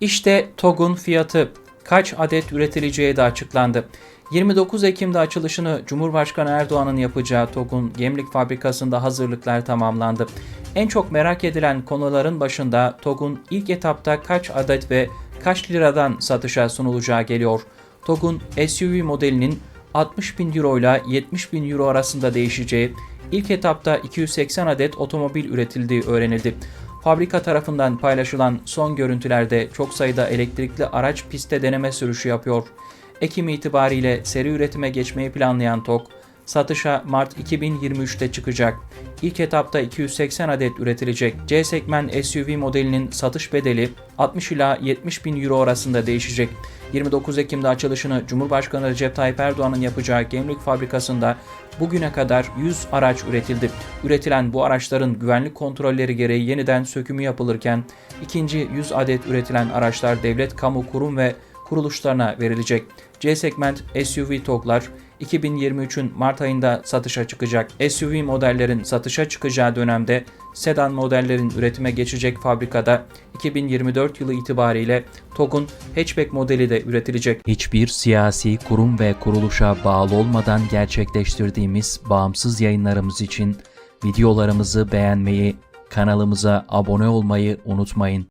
İşte TOG'un fiyatı kaç adet üretileceği de açıklandı. 29 Ekim'de açılışını Cumhurbaşkanı Erdoğan'ın yapacağı TOG'un Gemlik fabrikasında hazırlıklar tamamlandı. En çok merak edilen konuların başında TOG'un ilk etapta kaç adet ve kaç liradan satışa sunulacağı geliyor. TOG'un SUV modelinin 60 bin euro ile 70 bin euro arasında değişeceği, ilk etapta 280 adet otomobil üretildiği öğrenildi. Fabrika tarafından paylaşılan son görüntülerde çok sayıda elektrikli araç piste deneme sürüşü yapıyor. Ekim itibariyle seri üretime geçmeyi planlayan TOG, satışa Mart 2023'te çıkacak. İlk etapta 280 adet üretilecek. C segment SUV modelinin satış bedeli 60 ila 70 bin euro arasında değişecek. 29 Ekim'de açılışını Cumhurbaşkanı Recep Tayyip Erdoğan'ın yapacağı Gemlik fabrikasında bugüne kadar 100 araç üretildi. Üretilen bu araçların güvenlik kontrolleri gereği yeniden sökümü yapılırken ikinci 100 adet üretilen araçlar devlet, kamu, kurum ve kuruluşlarına verilecek. C segment SUV TOG'lar 2023'ün Mart ayında satışa çıkacak. SUV modellerin satışa çıkacağı dönemde sedan modellerin üretime geçecek fabrikada 2024 yılı itibariyle TOG'un hatchback modeli de üretilecek. Hiçbir siyasi kurum ve kuruluşa bağlı olmadan gerçekleştirdiğimiz bağımsız yayınlarımız için videolarımızı beğenmeyi, kanalımıza abone olmayı unutmayın.